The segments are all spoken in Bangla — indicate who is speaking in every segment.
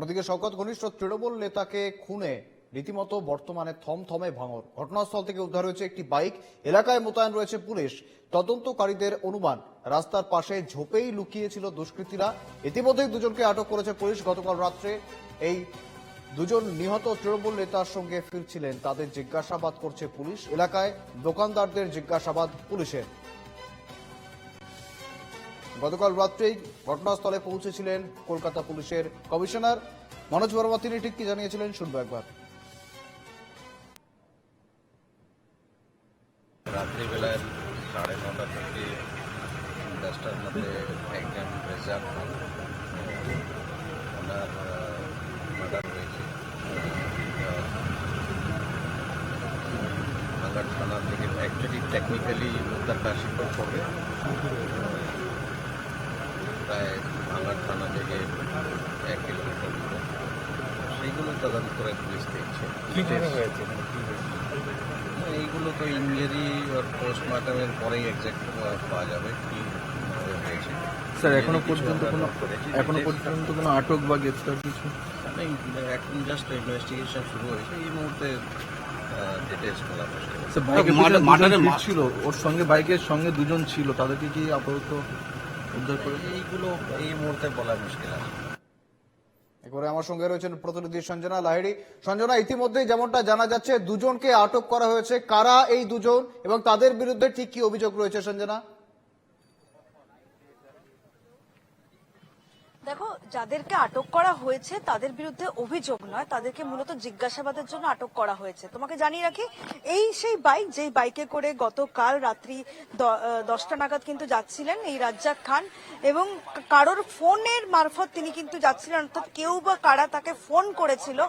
Speaker 1: অন্যদিকে শওকত ঘনিষ্ঠ তৃণমূল নেতাকে খুনে, রীতিমতো বর্তমানে থমথমে ভাঙর। ঘটনাস্থল থেকে উদ্ধার হয়েছে একটি বাইক। এলাকায় মোতায়েন রয়েছে পুলিশ। তদন্তকারীদের অনুমান, রাস্তার পাশে ঝোপেই লুকিয়েছিল দুষ্কৃতীরা। ইতিমধ্যেই দুজনকে আটক করেছে পুলিশ। গতকাল রাত্রে এই দুজন নিহত তৃণমূল নেতার সঙ্গে ফিরছিলেন। তাদের জিজ্ঞাসাবাদ করছে পুলিশ। এলাকায় দোকানদারদের জিজ্ঞাসাবাদ পুলিশের। গতকাল রাত্রেই ঘটনাস্থলে পৌঁছেছিলেন কলকাতা পুলিশের কমিশনার। মনোজ বর্মা, তিনি ঠিক কি জানিয়েছিলেন, শুনব একবার।
Speaker 2: রাত্রিবেলায় সাড়ে নটা দশটার মধ্যে থানা থেকে অ্যাকচুয়ালি টেকনিক্যালি উদ্ধারটা স্বীকার করবে প্রায় ভাঙ্গার থানা থেকে এক কিলোমিটার সেইগুলো তদন্ত করে পুলিশ দেখছে।
Speaker 3: হয়েছে?
Speaker 2: এইগুলো তো ইঞ্জুরি আর পোস্টমর্টমের পরেই এক্সাক্ট পাওয়া যাবে কি হয়েছে।
Speaker 3: স্যার
Speaker 2: এখনও
Speaker 3: পর্যন্ত কোনো
Speaker 2: এখনও
Speaker 3: পর্যন্ত কোনো আটক বা গ্রেপ্তার কিছু?
Speaker 2: মানে এখন জাস্ট ইনভেস্টিগেশন শুরু হয়েছে এই মুহূর্তে
Speaker 3: ছিল ওর সঙ্গে বাইকের সঙ্গে দুজন ছিল তাদেরকে কি আপাতত উদ্ধার করে?
Speaker 2: এইগুলো এই মুহূর্তে বলা মুশকিল আছে
Speaker 1: এরপরে আমার সঙ্গে রয়েছেন প্রতিনিধি সঞ্জনা লাহিড়ি। সঞ্জনা ইতিমধ্যেই যেমনটা জানা যাচ্ছে দুজনকে আটক করা হয়েছে। কারা এই দুজন এবং তাদের বিরুদ্ধে ঠিক কি অভিযোগ রয়েছে সঞ্জনা?
Speaker 4: দেখো, যাদেরকে আটক করা হয়েছে, তাদের বিরুদ্ধে অভিযোগ নয়। তাদেরকে মূলত জিজ্ঞাসাবাদের জন্য আটক করা হয়েছে। তোমাকে জানিয়ে রাখি, এই সেই বাইক, যেই বাইকে করে গতকাল রাত্রি দশটা নাগাদ কিন্তু যাচ্ছিলেন এই রাজ্জাক খান এবং কারোর ফোনের মারফত তিনি কিন্তু যাচ্ছিলেন, অর্থাৎ কেউ বা কারা তাকে ফোন করেছিল,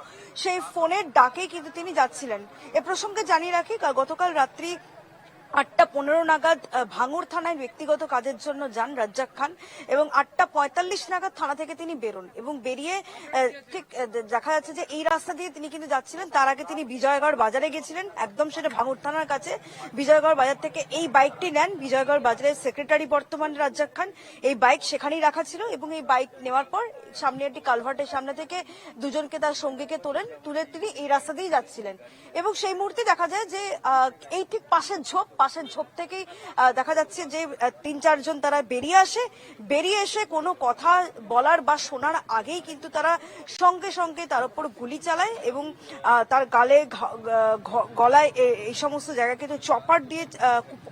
Speaker 4: সেই ফোনের ডাকেই কিন্তু তিনি যাচ্ছিলেন। এ প্রসঙ্গে জানিয়ে রাখি গতকাল রাত্রি আটটা পনেরো নাগাদ ভাঙুর থানায় ব্যক্তিগত কাজের জন্য যান রাজ্জাক খান এবং আটটা পঁয়তাল্লিশ নাগাদ থানা থেকে তিনি বেরোন এবং বেরিয়ে ঠিক দেখা যাচ্ছে যে এই রাস্তা দিয়ে তিনি কিন্তু যাচ্ছিলেন। তার আগে তিনি বিজয়গড় বাজারে গেছিলেন। একদম সেটা ভাঙুর থানার কাছে। বিজয়গড় বাজার থেকে এই বাইকটি নেন। বিজয়গড় বাজারের সেক্রেটারি বর্তমান রাজ্জাক খান। এই বাইক সেখানেই রাখা ছিল এবং এই বাইক নেওয়ার পর সামনে একটি কালভার্টের সামনে থেকে দুজনকে তার সঙ্গীকে তোলেন। তুলে তিনি এই রাস্তা দিয়েই যাচ্ছিলেন। এবং সেই মুহূর্তে দেখা যায় যে এই ঠিক পাশের ঝোপ পাশের ঝোপ থেকেই দেখা যাচ্ছে যে তিন চারজন তারা বেরিয়ে আসে। বেরিয়ে এসে কোনো কথা বলার বা শোনার আগেই কিন্তু তারা সঙ্গে সঙ্গে তার উপর গুলি চালায় এবং তার গালে গলায় এই সমস্ত জায়গা কিন্তু চপার দিয়ে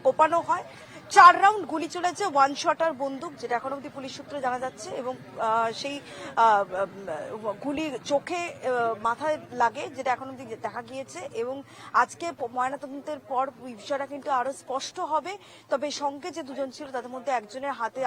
Speaker 4: কোপানো হয়। চার রাউন্ড গুলি চলেছে ওয়ান শটার বন্দুক, যেটা এখন অব্দি পুলিশ সূত্রে জানা যাচ্ছে এবং সেই গুলি চোখে মাথায় লাগে, যেটা এখন অব্দি দেখা গিয়েছে এবং আজকে ময়নাতদন্তের পর বিষয়টা কিন্তু আরও স্পষ্ট হবে। তবে সঙ্গে যে দুজন ছিল, তাদের মধ্যে একজনের হাতে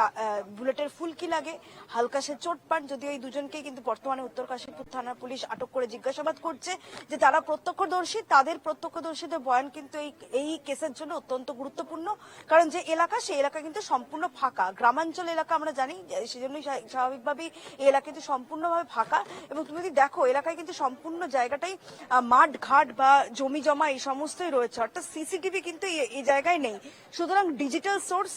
Speaker 4: বুলেটের ফুলকি লাগে, হালকা সে চোট পান, যদিও এই দুজনকে কিন্তু বর্তমানে উত্তর কাশীপুর থানার পুলিশ আটক করে জিজ্ঞাসাবাদ করছে যে তারা প্রত্যক্ষদর্শী, তাদের প্রত্যক্ষদর্শীদের বয়ান কিন্তু এই এই কেসের জন্য অত্যন্ত গুরুত্বপূর্ণ। কারণ যে এলাকা, সেই এলাকা কিন্তু সম্পূর্ণ ফাঁকা। গ্রামাঞ্চল এলাকা আমরা জানি সেজন্য স্বাভাবিকভাবেই এই এলাকা কিন্তু সম্পূর্ণভাবে ফাঁকা। এবং তুমি যদি দেখো, এলাকায় কিন্তু সম্পূর্ণ জায়গাটাই মাঠ ঘাট বা জমি জমা এই সমস্তই রয়েছে। অর্থাৎ সিসিটিভি কিন্তু এই- জায়গায় নেই। সুতরাং ডিজিটাল সোর্স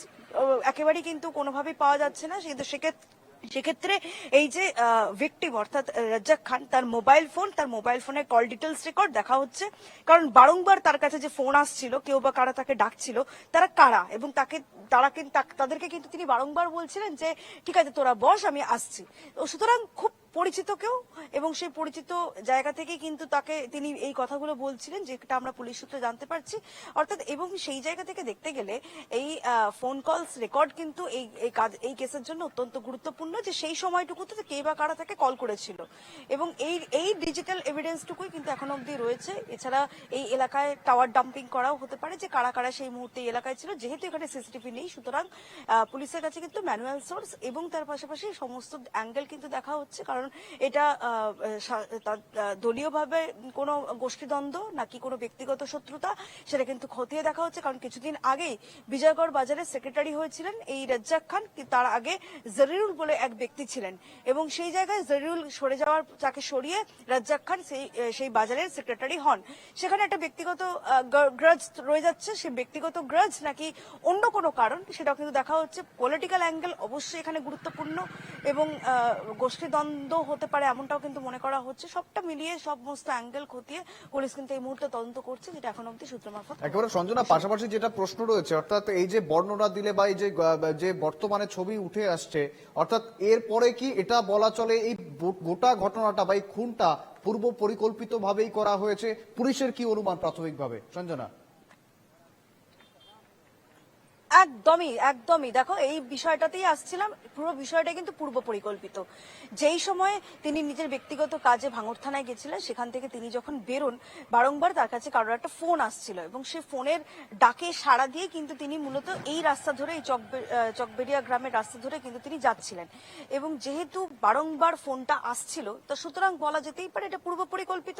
Speaker 4: একেবারেই কিন্তু কোনোভাবেই পাওয়া যাচ্ছে না। সেক্ষেত্রে সেক্ষেত্রে এই যে ভিকটিম অর্থাৎ রাজ্জাক খান, তার মোবাইল ফোন তার মোবাইল ফোনে কল ডিটেলস রেকর্ড দেখা হচ্ছে। কারণ বারংবার তার কাছে যে ফোন আসছিল, কেউ বা কারা তাকে ডাকছিল, তারা কারা? এবং তাকে, তারা কিন্তু তাদেরকে কিন্তু তিনি বারংবার বলছিলেন যে, ঠিক আছে, তোরা বস, আমি আসছি। সুতরাং খুব পরিচিত কেউ, এবং সেই পরিচিত জায়গা থেকে কিন্তু তাকে তিনি এই কথাগুলো বলছিলেন যেটা আমরা পুলিশ সূত্রে জানতে পারছি। অর্থাৎ এবং সেই জায়গা থেকে দেখতে গেলে এই ফোন কলস রেকর্ড কিন্তু এই এই কাজ, এই কেসের জন্য অত্যন্ত গুরুত্বপূর্ণ যে সেই সময়টুকুতে কে বা কারা তাকে কল করেছিল। এবং এই এই ডিজিটাল এভিডেন্সটুকুই কিন্তু এখন অবধি রয়েছে। এছাড়া এই এলাকায় টাওয়ার ডাম্পিং করাও হতে পারে যে কারা কারা সেই মুহূর্তে এলাকায় ছিল। যেহেতু এখানে সিসিটিভি নেই, সুতরাং পুলিশের কাছে কিন্তু ম্যানুয়াল সোর্স এবং তার পাশাপাশি সমস্ত অ্যাঙ্গেল কিন্তু দেখা হচ্ছে। কারণ এটা সা- তা- আহ, দলীয়ভাবে কোনো গোষ্ঠীদ্বন্দ্ব নাকি কোনো ব্যক্তিগত শত্রুতা সেটা কিন্তু খতিয়ে দেখা হচ্ছে। কারণ কিছুদিন আগেই বিজয়গড় বাজারের সেক্রেটারি হয়েছিলেন এই রাজ্জাক খান তার আগে জরিরুল বলে এক ব্যক্তি ছিলেন। এবং সেই জায়গায় জরিরুল সরে যাওয়ার তাকে সরিয়ে রাজ্জাক খান সেই সেই বাজারের সেক্রেটারি হন। সেখানে একটা ব্যক্তিগত গ্রাজ রয়ে যাচ্ছে। সেই ব্যক্তিগত গ্রাজ নাকি অন্য কোনো কারণ সেটাও কিন্তু দেখা হচ্ছে। পলিটিক্যাল অ্যাঙ্গেল অবশ্যই এখানে গুরুত্বপূর্ণ এবং আহ, গোষ্ঠীদ্বন্দ্ব হতে পারে এমনটাও কিন্তু মনে করা হচ্ছে। সবটা মিলিয়ে সমস্ত অ্যাঙ্গেল খতিয়ে পুলিশ কিন্তু এই মুহূর্তে তদন্ত করছে যেটা এখন অব্দি সূত্র মারফত
Speaker 1: একেবারে সঞ্জনা পাশাপাশি যেটা প্রশ্ন রয়েছে অর্থাৎ এই যে বর্ণনা দিলে বা এই যে যে বর্তমানে ছবি উঠে আসছে অর্থাৎ এরপরে কি এটা বলা চলে এই গোটা ঘটনাটা বা এই খুনটা পূর্ব পরিকল্পিত ভাবেই করা হয়েছে? পুলিশের কি অনুমান প্রাথমিকভাবে? সঞ্জনা।
Speaker 4: একদমই একদমই। দেখো, এই বিষয়টাতেই আসছিলাম, পুরো বিষয়টা কিন্তু পূর্ব পরিকল্পিত। যেই সময় তিনি নিজের ব্যক্তিগত কাজে ভাঙড় থানায় গেছিলেন, সেখান থেকে তিনি যখন বেরোন, বারংবার তার কাছে কারোর একটা ফোন আসছিল এবং সে ফোনের ডাকে সাড়া দিয়ে কিন্তু তিনি মূলত এই রাস্তা ধরে, এই চকবেরিয়া গ্রামের রাস্তা ধরে কিন্তু তিনি যাচ্ছিলেন। এবং যেহেতু বারংবার ফোনটা আসছিল, তো সুতরাং বলা যেতেই পারে এটা পূর্ব পরিকল্পিত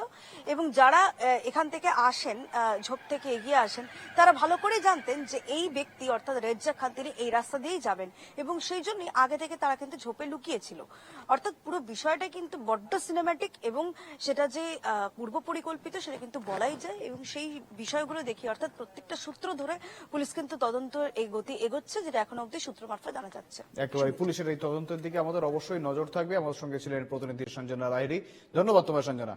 Speaker 4: এবং যারা এখান থেকে আসেন ঝোপ থেকে এগিয়ে আসেন, তারা ভালো করে জানতেন যে এই ব্যক্তি, অর্থাৎ রেজ্জাক খান তিনি এই রাস্তা দিয়েই যাবেন। এবং সেই জন্যই আগে থেকে তারা কিন্তু ঝোপে লুকিয়েছিল। অর্থাৎ পুরো বিষয়টা কিন্তু বড্ড সিনেম্যাটিক এবং সেটা যে পূর্ব পরিকল্পিত সেটা কিন্তু বলাই যায় এবং সেই বিষয়গুলো দেখি। অর্থাৎ প্রত্যেকটা সূত্র ধরে পুলিশ কিন্তু তদন্ত এই গতি এগোচ্ছে যেটা এখন অব্দি সূত্র মারফত জানা যাচ্ছে।
Speaker 1: একেবারে পুলিশের এই তদন্তের দিকে আমাদের অবশ্যই নজর থাকবে। আমাদের সঙ্গে ছিলেন প্রতিনিধি সঞ্জনা লাহিরি ধন্যবাদ তোমার সঞ্জনা।